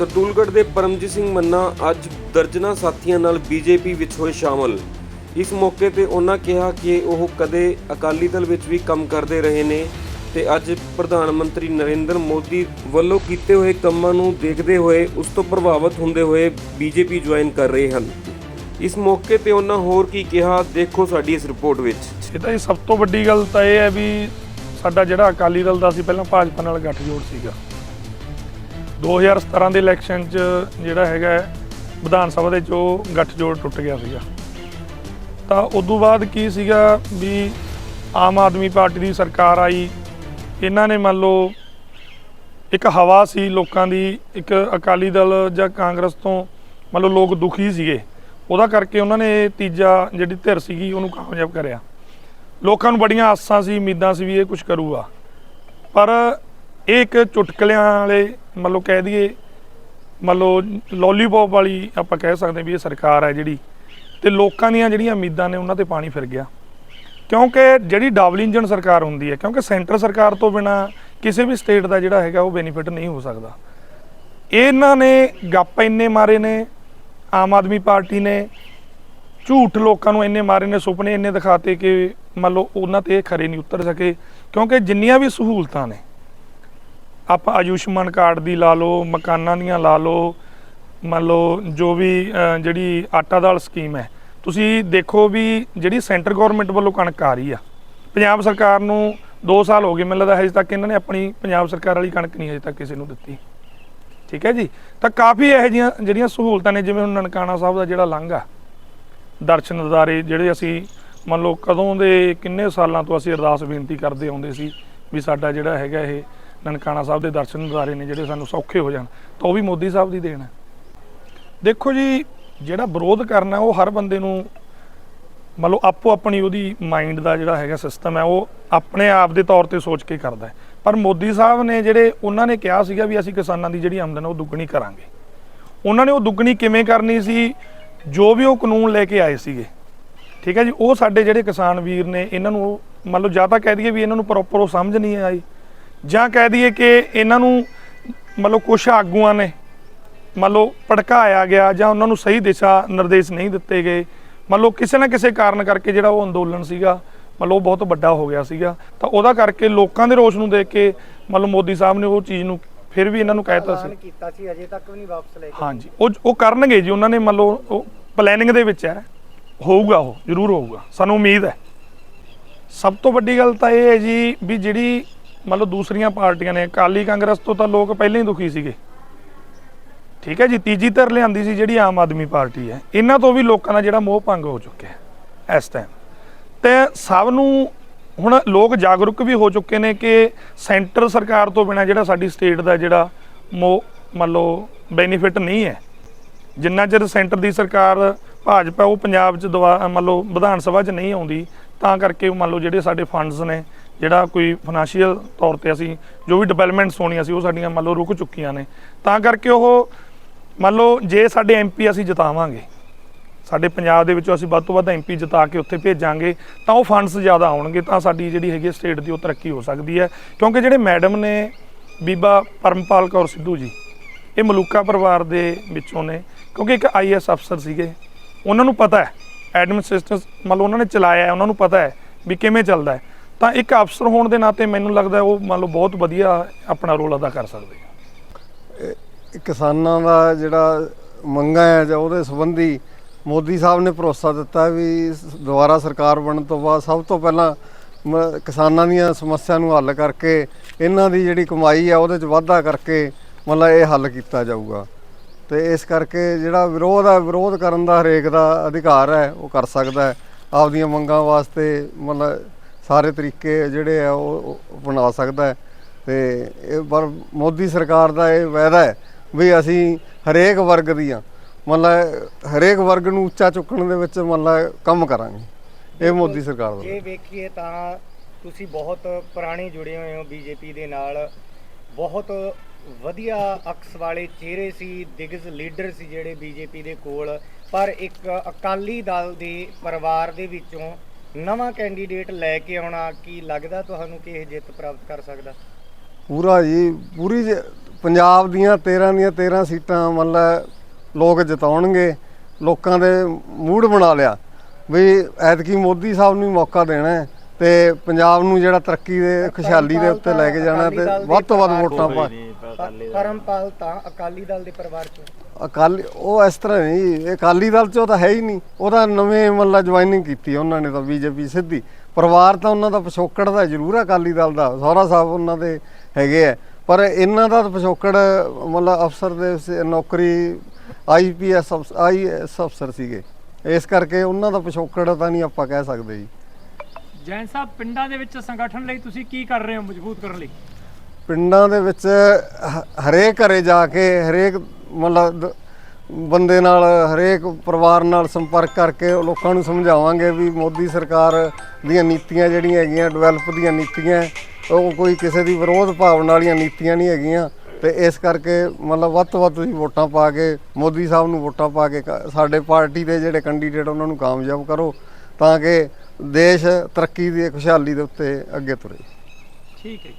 ਬਟੂਲਗੜ੍ਹ ਦੇ ਪਰਮਜੀਤ ਸਿੰਘ ਮੰਨਾ ਅੱਜ ਦਰਜਨਾ ਸਾਥੀਆਂ ਨਾਲ ਬੀਜੇਪੀ ਵਿੱਚ ਹੋਏ ਸ਼ਾਮਲ। ਇਸ ਮੌਕੇ ਤੇ ਉਹਨਾਂ ਕਿਹਾ ਕਿ ਉਹ ਕਦੇ ਅਕਾਲੀ ਦਲ ਵਿੱਚ ਵੀ ਕੰਮ ਕਰਦੇ ਰਹੇ ਨੇ ਤੇ ਅੱਜ ਪ੍ਰਧਾਨ ਮੰਤਰੀ ਨਰਿੰਦਰ ਮੋਦੀ ਵੱਲੋਂ ਕੀਤੇ ਹੋਏ ਕੰਮਾਂ ਨੂੰ ਦੇਖਦੇ ਹੋਏ ਉਸ ਤੋਂ ਪ੍ਰਭਾਵਿਤ ਹੁੰਦੇ ਹੋਏ ਬੀਜੇਪੀ ਜੁਆਇਨ ਕਰ ਰਹੇ ਹਨ। ਇਸ ਮੌਕੇ ਤੇ ਉਹਨਾਂ ਹੋਰ ਕੀ ਕਿਹਾ, ਦੇਖੋ ਸਾਡੀ ਇਸ ਰਿਪੋਰਟ ਵਿੱਚ। ਇਹ ਤਾਂ ਜੀ ਸਭ ਤੋਂ ਵੱਡੀ ਗੱਲ ਤਾਂ ਇਹ ਹੈ ਵੀ ਸਾਡਾ ਜਿਹੜਾ ਅਕਾਲੀ ਦਲ ਦਾ ਸੀ, ਪਹਿਲਾਂ ਭਾਜਪਾ ਨਾਲ ਗੱਠਜੋੜ ਸੀਗਾ। 2017 ਦੇ ਇਲੈਕਸ਼ਨ 'ਚ ਜਿਹੜਾ ਹੈਗਾ ਵਿਧਾਨ ਸਭਾ ਦੇ 'ਚ ਉਹ ਗੱਠਜੋੜ ਟੁੱਟ ਗਿਆ ਸੀਗਾ। ਤਾਂ ਉਦੋਂ ਬਾਅਦ ਕੀ ਸੀਗਾ ਵੀ ਆਮ ਆਦਮੀ ਪਾਰਟੀ ਦੀ ਸਰਕਾਰ ਆਈ, ਇਹਨਾਂ ਨੇ ਮੰਨ ਲਓ ਇੱਕ ਹਵਾ ਸੀ ਲੋਕਾਂ ਦੀ, ਇੱਕ ਅਕਾਲੀ ਦਲ ਜਾਂ ਕਾਂਗਰਸ ਤੋਂ ਮੰਨ ਲਓ ਲੋਕ ਦੁਖੀ ਸੀਗੇ, ਉਹਦਾ ਕਰਕੇ ਉਹਨਾਂ ਨੇ ਇਹ ਤੀਜਾ ਜਿਹੜੀ ਧਿਰ ਸੀਗੀ ਉਹਨੂੰ ਕਾਮਯਾਬ ਕਰਿਆ। ਲੋਕਾਂ ਨੂੰ ਬੜੀਆਂ ਆਸਾਂ ਸੀ, ਉਮੀਦਾਂ ਸੀ ਵੀ ਇਹ ਕੁਝ ਕਰੂਗਾ। ਪਰ ਇਹ ਇੱਕ ਚੁਟਕਲਿਆਂ ਵਾਲੇ, ਮੰਨ ਲਓ ਕਹਿ ਦਈਏ, ਮੰਨ ਲਓ ਲੋਲੀਪੌਪ ਵਾਲੀ ਆਪਾਂ ਕਹਿ ਸਕਦੇ ਵੀ ਇਹ ਸਰਕਾਰ ਹੈ ਜਿਹੜੀ, ਤੇ ਲੋਕਾਂ ਦੀਆਂ ਜਿਹੜੀਆਂ ਉਮੀਦਾਂ ਨੇ ਉਹਨਾਂ ਤੇ ਪਾਣੀ ਫਿਰ ਗਿਆ। ਕਿਉਂਕਿ ਜਿਹੜੀ ਡਬਲ ਇੰਜਨ ਸਰਕਾਰ ਹੁੰਦੀ ਹੈ, ਕਿਉਂਕਿ ਸੈਂਟਰ ਸਰਕਾਰ ਤੋਂ ਬਿਨਾ ਕਿਸੇ ਵੀ ਸਟੇਟ ਦਾ ਜਿਹੜਾ ਹੈਗਾ ਉਹ ਬੈਨੀਫਿਟ ਨਹੀਂ ਹੋ ਸਕਦਾ। ਇਹਨਾਂ ਨੇ ਗੱਪ ਇੰਨੇ ਮਾਰੇ ਨੇ, ਆਮ ਆਦਮੀ ਪਾਰਟੀ ਨੇ, ਝੂਠ ਲੋਕਾਂ ਨੂੰ ਇੰਨੇ ਮਾਰੇ ਨੇ, ਸੁਪਨੇ ਇੰਨੇ ਦਿਖਾਤੇ ਕਿ ਮੰਨ ਲਓ ਉਹਨਾਂ ਤੇ ਖਰੇ ਨਹੀਂ ਉਤਰ ਸਕੇ, ਕਿਉਂਕਿ ਜਿੰਨੀਆਂ ਵੀ ਸਹੂਲਤਾਂ ਨੇ ਆਪਾਂ ਆਯੁਸ਼ਮਾਨ ਕਾਰਡ ਦੀ ਲਾ ਲਓ ਮਕਾਨਾਂ ਦੀਆਂ ਲਾ ਲਓ ਮੰਨ ਲਓ ਜੋ ਵੀ ਅਹ, ਜਿਹੜੀ ਆਟਾ ਦਾਲ ਸਕੀਮ ਹੈ। ਤੁਸੀਂ ਦੇਖੋ ਵੀ ਜਿਹੜੀ ਸੈਂਟਰ ਗਵਰਨਮੈਂਟ ਵੱਲੋਂ ਕਣਕ ਆ ਰਹੀ ਆ ਪੰਜਾਬ ਸਰਕਾਰ ਨੂੰ 2 ਸਾਲ ਹੋ ਗਏ ਮੈਨੂੰ ਲੱਗਦਾ ਹਜੇ ਤੱਕ ਇਹਨਾਂ ਨੇ ਆਪਣੀ ਪੰਜਾਬ ਸਰਕਾਰ ਵਾਲੀ ਕਣਕ ਨਹੀਂ ਹਜੇ ਤੱਕ ਕਿਸੇ ਨੂੰ ਦਿੱਤੀ। ਠੀਕ ਹੈ ਜੀ? ਤਾਂ ਕਾਫੀ ਇਹੋ ਜਿਹੀਆਂ ਜਿਹੜੀਆਂ ਸਹੂਲਤਾਂ ਨੇ ਜਿਵੇਂ ਹੁਣ ਨਨਕਾਣਾ ਸਾਹਿਬ ਦਾ ਜਿਹੜਾ ਲੰਘ ਆ ਦਰਸ਼ਨ ਦਿਦਾਰੇ ਜਿਹੜੇ ਅਸੀਂ ਮੰਨ ਲਓ ਕਦੋਂ ਦੇ ਕਿੰਨੇ ਸਾਲਾਂ ਤੋਂ ਅਸੀਂ ਅਰਦਾਸ ਬੇਨਤੀ ਕਰਦੇ ਆਉਂਦੇ ਸੀ ਵੀ ਸਾਡਾ ਜਿਹੜਾ ਹੈਗਾ ਇਹ ਨਨਕਾਣਾ ਸਾਹਿਬ ਦੇ ਦਰਸ਼ਨ ਦਿਦਾਰੇ ਨੇ ਜਿਹੜੇ ਸਾਨੂੰ ਸੌਖੇ ਹੋ ਜਾਣ, ਤਾਂ ਉਹ ਵੀ ਮੋਦੀ ਸਾਹਿਬ ਦੀ ਦੇਣ ਹੈ। ਦੇਖੋ ਜੀ, ਜਿਹੜਾ ਵਿਰੋਧ ਕਰਨਾ ਉਹ ਹਰ ਬੰਦੇ ਨੂੰ ਮੰਨ ਲਓ ਆਪੋ ਆਪਣੀ ਉਹਦੀ ਮਾਈਂਡ ਦਾ ਜਿਹੜਾ ਹੈਗਾ ਸਿਸਟਮ ਹੈ, ਉਹ ਆਪਣੇ ਆਪ ਦੇ ਤੌਰ ਤੇ ਸੋਚ ਕੇ ਕਰਦਾ ਪਰ ਮੋਦੀ ਸਾਹਿਬ ਨੇ ਜਿਹੜੇ, ਉਹਨਾਂ ਨੇ ਕਿਹਾ ਸੀਗਾ ਵੀ ਅਸੀਂ ਕਿਸਾਨਾਂ ਦੀ ਜਿਹੜੀ ਆਮਦਨ ਹੈ, ਉਹ ਦੁੱਗਣੀ ਕਰਾਂਗੇ। ਉਹਨਾਂ ਨੇ ਉਹ ਦੁੱਗਣੀ ਕਿਵੇਂ ਕਰਨੀ ਸੀ? ਜੋ ਵੀ ਉਹ ਕਾਨੂੰਨ ਲੈ ਕੇ ਆਏ ਸੀਗੇ। ਠੀਕ ਹੈ ਜੀ, ਉਹ ਸਾਡੇ ਜਿਹੜੇ ਕਿਸਾਨ ਵੀਰ ਨੇ, ਇਹਨਾਂ ਨੂੰ ਉਹ ਮੰਨ ਲਓ ਜਾਂ ਤਾਂ ਕਹਿ ਦਈਏ ਵੀ ਇਹਨਾਂ ਨੂੰ ਪ੍ਰੋਪਰ ਉਹ ਸਮਝ ਨਹੀਂ ਆਈ। ਜਾਂ ਕਹਿ ਦਈਏ ਕਿ ਇਹਨਾਂ ਨੂੰ ਮੰਨ ਲਓ ਕੁਛ ਆਗੂਆਂ ਨੇ ਮੰਨ ਲਓ ਭੜਕਾਇਆ ਗਿਆ ਜਾਂ ਉਹਨਾਂ ਨੂੰ ਸਹੀ ਦਿਸ਼ਾ ਨਿਰਦੇਸ਼ ਨਹੀਂ ਦਿੱਤੇ ਗਏ ਮੰਨ ਲਓ ਕਿਸੇ ਨਾ ਕਿਸੇ ਕਾਰਨ ਕਰਕੇ ਜਿਹੜਾ ਉਹ ਅੰਦੋਲਨ ਸੀਗਾ ਮੰਨ ਲਓ ਉਹ ਬਹੁਤ ਵੱਡਾ ਹੋ ਗਿਆ ਸੀਗਾ ਤਾਂ ਉਹਦਾ ਕਰਕੇ ਲੋਕਾਂ ਦੇ ਰੋਸ ਨੂੰ ਦੇਖ ਕੇ ਮੰਨ ਲਓ ਮੋਦੀ ਸਾਹਿਬ ਨੇ ਉਹ ਚੀਜ਼ ਨੂੰ ਫਿਰ ਵੀ ਇਹਨਾਂ ਨੂੰ ਕਹਿਤਾ ਸੀ। ਕੀਤਾ ਸੀ ਅਜੇ ਤੱਕ ਵੀ ਨਹੀਂ ਵਾਪਸ ਲੈ ਕੇ ਹਾਂਜੀ ਉਹ ਉਹ ਕਰਨਗੇ ਜੀ ਉਹਨਾਂ ਨੇ ਮੰਨ ਲਓ ਉਹ ਪਲੈਨਿੰਗ ਦੇ ਵਿੱਚ ਹੈ ਹੋਊਗਾ ਉਹ ਜ਼ਰੂਰ ਹੋਊਗਾ ਸਾਨੂੰ ਉਮੀਦ ਹੈ। ਸਭ ਤੋਂ ਵੱਡੀ ਗੱਲ ਤਾਂ ਇਹ ਹੈ ਜੀ ਵੀ ਜਿਹੜੀ ਮੰਨ ਲਓ ਦੂਸਰੀਆਂ ਪਾਰਟੀਆਂ ਨੇ, ਅਕਾਲੀ ਕਾਂਗਰਸ ਤੋਂ ਤਾਂ ਲੋਕ ਪਹਿਲਾਂ ਹੀ ਦੁਖੀ ਸੀਗੇ। ਠੀਕ ਹੈ ਜੀ, ਤੀਜੀ ਧਿਰ ਲਿਆਂਦੀ ਸੀ ਜਿਹੜੀ ਆਮ ਆਦਮੀ ਪਾਰਟੀ ਹੈ। ਇਹਨਾਂ ਤੋਂ ਵੀ ਲੋਕਾਂ ਦਾ ਜਿਹੜਾ ਮੋਹ ਭੰਗ ਹੋ ਚੁੱਕਿਆ ਹੈ ਇਸ ਟਾਈਮ ਤੇ ਸਭ ਨੂੰ ਹੁਣ ਲੋਕ ਜਾਗਰੂਕ ਵੀ ਹੋ ਚੁੱਕੇ ਨੇ ਕਿ ਸੈਂਟਰ ਸਰਕਾਰ ਤੋਂ ਬਿਨਾ ਜਿਹੜਾ ਸਾਡੀ ਸਟੇਟ ਦਾ ਜਿਹੜਾ ਮੋ ਮੰਨ ਲਓ ਬੈਨੀਫਿਟ ਨਹੀਂ ਹੈ। ਜਿੰਨਾ ਚਿਰ ਸੈਂਟਰ ਦੀ ਸਰਕਾਰ ਭਾਜਪਾ ਉਹ ਪੰਜਾਬ 'ਚ ਦਵਾ, ਮੰਨ ਲਓ, ਵਿਧਾਨ ਸਭਾ 'ਚ ਨਹੀਂ ਆਉਂਦੀ, ਤਾਂ ਕਰਕੇ ਮੰਨ ਲਓ ਜਿਹੜੇ ਸਾਡੇ ਫੰਡਸ ਨੇ ਜਿਹੜਾ ਕੋਈ ਫਾਈਨੈਂਸ਼ੀਅਲ ਤੌਰ ਤੇ ਅਸੀਂ ਜੋ ਵੀ ਡਿਵੈਲਪਮੈਂਟਸ ਹੋਣੀਆਂ ਸੀ, ਉਹ ਸਾਡੀਆਂ ਮੰਨ ਲਓ ਰੁਕ ਚੁੱਕੀਆਂ ਨੇ। ਤਾਂ ਕਰਕੇ ਉਹ ਮੰਨ ਲਓ ਜੇ ਸਾਡੇ ਐਮਪੀ ਅਸੀਂ ਜਿਤਾਵਾਂਗੇ, ਸਾਡੇ ਪੰਜਾਬ ਦੇ ਵਿੱਚੋਂ ਅਸੀਂ ਵੱਧ ਤੋਂ ਵੱਧ ਐਮਪੀ ਜਿਤਾ ਕੇ ਉੱਥੇ ਭੇਜਾਂਗੇ, ਤਾਂ ਉਹ ਫੰਡਸ ਜ਼ਿਆਦਾ ਆਉਣਗੇ, ਤਾਂ ਸਾਡੀ ਜਿਹੜੀ ਹੈਗੀ ਸਟੇਟ ਦੀ ਉਹ ਤਰੱਕੀ ਹੋ ਸਕਦੀ ਹੈ। ਕਿਉਂਕਿ ਜਿਹੜੇ ਮੈਡਮ ਨੇ ਬੀਬਾ ਪਰਮਪਾਲ ਕੌਰ ਸਿੱਧੂ ਜੀ, ਇਹ ਮਲੂਕਾ ਪਰਿਵਾਰ ਦੇ ਵਿੱਚੋਂ ਨੇ, ਕਿਉਂਕਿ ਇੱਕ ਆਈਐਸ ਅਫਸਰ ਸੀਗੇ, ਉਹਨਾਂ ਨੂੰ ਪਤਾ ਹੈ ਐਡਮਿਨਿਸਟ੍ਰੇਸ਼ਨ ਮੰਨ ਲਓ ਉਹਨਾਂ ਨੇ ਚਲਾਇਆ ਉਹਨਾਂ ਨੂੰ ਪਤਾ ਹੈ ਵੀ ਕਿਵੇਂ ਚੱਲਦਾ ਹੈ। ਤਾਂ ਇੱਕ ਅਫਸਰ ਹੋਣ ਦੇ ਨਾਤੇ ਮੈਨੂੰ ਲੱਗਦਾ ਉਹ ਮੰਨ ਲਓ ਬਹੁਤ ਵਧੀਆ ਆਪਣਾ ਰੋਲ ਅਦਾ ਕਰ ਸਕਦੇ ਆ। ਕਿਸਾਨਾਂ ਦਾ ਜਿਹੜਾ ਮੰਗਾਂ ਹੈ ਜਾਂ ਉਹਦੇ ਸੰਬੰਧੀ ਮੋਦੀ ਸਾਹਿਬ ਨੇ ਭਰੋਸਾ ਦਿੱਤਾ ਵੀ ਦੁਬਾਰਾ ਸਰਕਾਰ ਬਣਨ ਤੋਂ ਬਾਅਦ ਸਭ ਤੋਂ ਪਹਿਲਾਂ ਮ- ਕਿਸਾਨਾਂ ਦੀਆਂ ਸਮੱਸਿਆ ਨੂੰ ਹੱਲ ਕਰਕੇ ਇਹਨਾਂ ਦੀ ਜਿਹੜੀ ਕਮਾਈ ਆ ਉਹਦੇ 'ਚ ਵਾਧਾ ਕਰਕੇ ਮਤਲਬ ਇਹ ਹੱਲ ਕੀਤਾ ਜਾਊਗਾ। ਤੇ ਇਸ ਕਰਕੇ ਜਿਹੜਾ ਵਿਰੋਧ ਹੈ ਵਿਰੋਧ ਕਰਨ ਦਾ ਹਰੇਕ ਦਾ ਅਧਿਕਾਰ ਹੈ, ਉਹ ਕਰ ਸਕਦਾ ਹੈ। ਆਪਦੀਆਂ ਮੰਗਾਂ ਵਾਸਤੇ ਮਤਲਬ ਸਾਰੇ ਤਰੀਕੇ ਜਿਹੜੇ ਆ ਉਹ ਅਪਣਾ ਸਕਦਾ ਹੈ। ਤੇ ਇਹ ਪਰ ਮੋਦੀ ਸਰਕਾਰ ਦਾ ਇਹ ਵਾਅਦਾ ਹੈ ਵੀ ਅਸੀਂ ਹਰੇਕ ਵਰਗ ਦੀਆਂ ਮਤਲਬ ਹਰੇਕ ਵਰਗ ਨੂੰ ਉੱਚਾ ਚੁੱਕਣ ਦੇ ਵਿੱਚ ਮਤਲਬ ਕੰਮ ਕਰਾਂਗੇ। ਇਹ ਮੋਦੀ ਸਰਕਾਰ ਦਾ। ਜੇ ਵੇਖੀਏ ਤਾਂ ਤੁਸੀਂ ਬਹੁਤ ਪੁਰਾਣੇ ਜੁੜੇ ਹੋਏ ਹੋ ਬੀਜੇਪੀ ਦੇ ਨਾਲ। ਬਹੁਤ ਵਧੀਆ ਅਕਸ ਵਾਲੇ ਚਿਹਰੇ ਸੀ ਦਿਗਜ ਲੀਡਰ ਸੀ ਜਿਹੜੇ ਬੀਜੇਪੀ ਦੇ ਕੋਲ। ਪਰ ਇੱਕ ਅਕਾਲੀ ਦਲ ਦੇ ਪਰਿਵਾਰ ਦੇ ਵਿੱਚੋਂ ਨਵਾਂ ਕੈਂਡੀਡੇਟ ਲੈ ਕੇ ਆਉਣਾ ਕੀ ਲੱਗਦਾ ਤੁਹਾਨੂੰ ਕਿ ਇਹ ਜਿੱਤ ਪ੍ਰਾਪਤ ਕਰ ਸਕਦਾ? ਪੂਰਾ ਜੀ ਪੂਰੀ ਜ- ਪੰਜਾਬ ਦੀਆਂ 13 ਦੀਆਂ 13 ਸੀਟਾਂ ਮਤਲਬ ਲੋਕ ਜਿਤਾਉਣਗੇ ਲੋਕਾਂ ਦੇ ਮੂਡ ਬਣਾ ਲਿਆ। ਵੀ ਐਤਕੀ ਮੋਦੀ ਸਾਹਿਬ ਨੂੰ ਹੀ ਮੌਕਾ ਦੇਣਾ ਹੈ ਤੇ ਪੰਜਾਬ ਨੂੰ ਜਿਹੜਾ ਤਰੱਕੀ ਦੇ ਖੁਸ਼ਹਾਲੀ ਦੇ ਉੱਤੇ ਲੈ ਕੇ ਜਾਣਾ ਤੇ ਵੱਧ ਤੋਂ ਵੱਧ ਵੋਟਾਂ ਪਾ ਪਰਮਪਾਲ ਤਾਂ ਅਕਾਲੀ ਦਲ ਦੇ ਪਰਿਵਾਰ ਚੋਂ। ਅਕਾਲੀ ਉਹ ਇਸ ਤਰ੍ਹਾਂ ਨਹੀਂ ਇਹ ਅਕਾਲੀ ਦਲ ਚੋਂ ਤਾਂ ਹੈ ਹੀ ਨਹੀਂ। ਉਹਦਾ ਨਵੇਂ ਮਤਲਬ ਜੁਆਇਨਿੰਗ ਕੀਤੀ ਉਹਨਾਂ ਨੇ ਤਾਂ ਬੀਜੇਪੀ ਸਿੱਧੀ। ਪਰਿਵਾਰ ਤਾਂ ਉਹਨਾਂ ਦਾ ਪਿਛੋਕੜ ਦਾ ਜ਼ਰੂਰ ਹੈ ਅਕਾਲੀ ਦਲ ਦਾ। ਸਹੁਰਾ ਸਾਹਿਬ ਉਹਨਾਂ ਦੇ ਹੈਗੇ ਆ। ਪਰ ਇਹਨਾਂ ਦਾ ਤਾਂ ਪਿਛੋਕੜ ਮਤਲਬ ਅਫਸਰ ਦੇ ਨੌਕਰੀ ਆਈਪੀਐਸ ਆਈਐਸ ਅਫਸਰ ਸੀਗੇ। ਇਸ ਕਰਕੇ ਉਹਨਾਂ ਦਾ ਪਿਛੋਕੜ ਤਾਂ ਨਹੀਂ ਆਪਾਂ ਕਹਿ ਸਕਦੇ ਜੀ। ਜੈਨ ਸਾਹਿਬ ਪਿੰਡਾਂ ਦੇ ਵਿੱਚ ਸੰਗਠਨ ਲਈ ਤੁਸੀਂ ਕੀ ਕਰ ਰਹੇ ਹੋ ਮਜ਼ਬੂਤ ਕਰਨ ਲਈ? ਪਿੰਡਾਂ ਦੇ ਵਿੱਚ ਹ- ਹਰੇਕ ਘਰੇ ਜਾ ਕੇ ਹਰੇਕ ਮਤਲਬ ਦ- ਬੰਦੇ ਨਾਲ, ਹਰੇਕ ਪਰਿਵਾਰ ਨਾਲ ਸੰਪਰਕ ਕਰਕੇ ਲੋਕਾਂ ਨੂੰ ਸਮਝਾਵਾਂਗੇ ਵੀ ਮੋਦੀ ਸਰਕਾਰ ਦੀਆਂ ਨੀਤੀਆਂ ਜਿਹੜੀਆਂ ਹੈਗੀਆਂ ਡਿਵੈਲਪ ਦੀਆਂ ਨੀਤੀਆਂ, ਉਹ ਕੋਈ ਕਿਸੇ ਦੀ ਵਿਰੋਧ ਭਾਵਨਾ ਵਾਲੀਆਂ ਨੀਤੀਆਂ ਨਹੀਂ ਹੈਗੀਆਂ ਤੇ ਇਸ ਕਰਕੇ ਮਤਲਬ ਵੱਧ ਤੋਂ ਵੱਧ ਤੁਸੀਂ ਵੋਟਾਂ ਪਾ ਕੇ, ਮੋਦੀ ਸਾਹਿਬ ਨੂੰ ਵੋਟਾਂ ਪਾ ਕੇ ਕ- ਸਾਡੇ ਪਾਰਟੀ ਦੇ ਜਿਹੜੇ ਕੈਂਡੀਡੇਟ ਉਹਨਾਂ ਨੂੰ ਕਾਮਯਾਬ ਕਰੋ ਤਾਂ ਕਿ ਦੇਸ਼ ਤਰੱਕੀ ਦੀ, ਖੁਸ਼ਹਾਲੀ ਦੇ ਉੱਤੇ ਅੱਗੇ ਤੁਰੇ। ਠੀਕ ਹੈ